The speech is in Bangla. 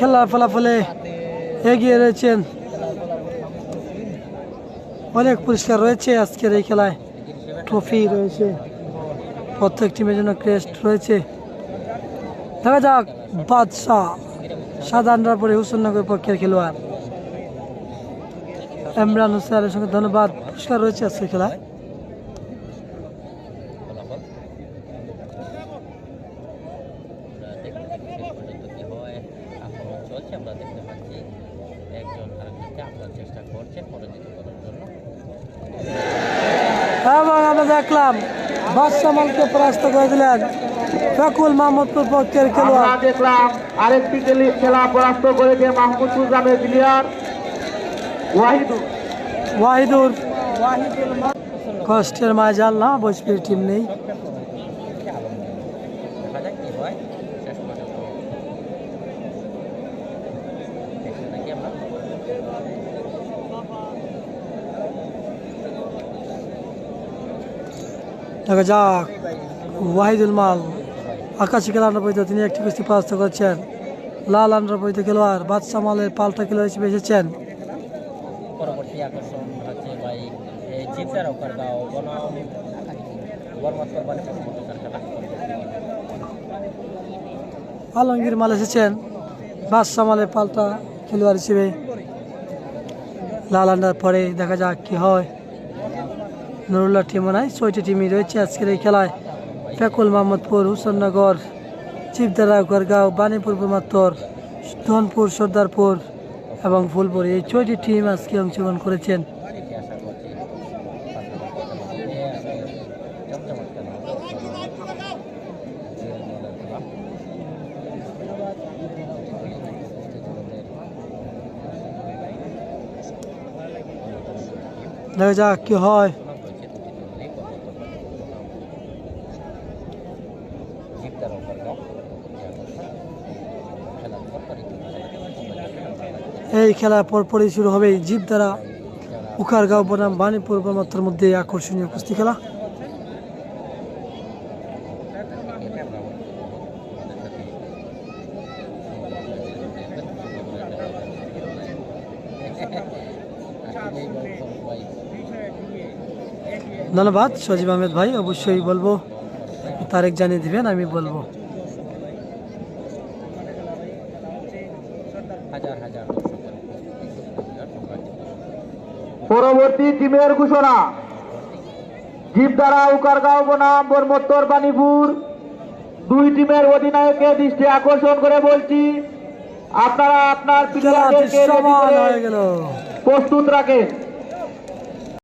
খেলার ফলাফলে এগিয়ে রয়েছেন। অনেক পুরস্কার রয়েছে আজকের এই খেলায়। ট্রফি রয়েছে। প্রত্যেক টিমের জন্য ক্রেস্ট রয়েছে। দেখা যাক, বাদশাহ আন্ডার পরে হুসেননগর পক্ষের খেলোয়াড়। ইমরান হোসেনের সঙ্গে ধন্যবাদ। পুরস্কার রয়েছে আজকের খেলায় ফলাফল আমরা দেখতে থাকি শেষ পর্যন্ত কি হয় চলছে আমরা দেখতে পাচ্ছি একজন আরেকজনকে আপনার চেষ্টা করছে পরাজিত করার জন্য। এবং আমরা দেখলাম বাদশাহ মালকে পরাস্ত করে দিলেন ফেকুল মাহমুদপুর পক্ষের খেলোয়াড়। দেখলাম আরেকটি খেলি- খেলা পরাস্ত করেছে মাহমুদপুর গ্রামের প্লেয়ার ওয়াহিদুর। ওয়াহিদুর কষ্টের মায় জানলা বসপির টিম নেই। দেখা যাক কি হয় শেষ পর্যন্ত দেখা যাক। ওয়াহিদুল মাল আকাশি খেলা আন্ডার তিনি একটি কুস্তি পরাস্ত করছেন। লাল আন্ডার পরিতে খেলোয়াড় বাদশাহ মালের পাল্টা খেলোয়াড় হিসেবে এসেছেন। পরবর্তী আকর্ষণ হচ্ছে ভাই বনাম আলমগীর মাল এসেছেন বাদশাহ মালের পাল্টা খেলোয়াড় হিসেবে। লাল আন্ডার পরে দেখা যাক কি হয়। নুরুল্লাহ টিমও নাই, ছয়টি টিমই রয়েছে আজকের এই খেলায়। ফেকুল মোহাম্মদপুর হুসেননগর চিপদারা গড়গাঁও বাণীপুর বুমাত্তর ধনপুর, সর্দারপুর এবং ফুলপুর। এই ছয়টি টিম আজকে অংশগ্রহণ করেছেন। দেখা যাক কি হয় জিপদার ওপর গাও খেলার পর এই খেলা পরপরই শুরু হবে জিপ দ্বারা। উখারগাঁও বনাম বাণীপুর বুমাত্তর মধ্যে আকর্ষণীয় কুস্তি খেলা। ধন্যবাদ, সজীব আহমেদ ভাই, অবশ্যই বলব। তারেক জানিয়ে দিবেন, আমি বলব। হাজার হাজার। পরবর্তী টিমের ঘোষণা। জীবদারা উকারগাঁও বনাম বর্মোত্তর বাণীপুর। দুই টিমের অধিনায়কের দৃষ্টি আকর্ষণ করে বলছি আপনারা আপনার হয়ে প্রস্তুত রাখেন।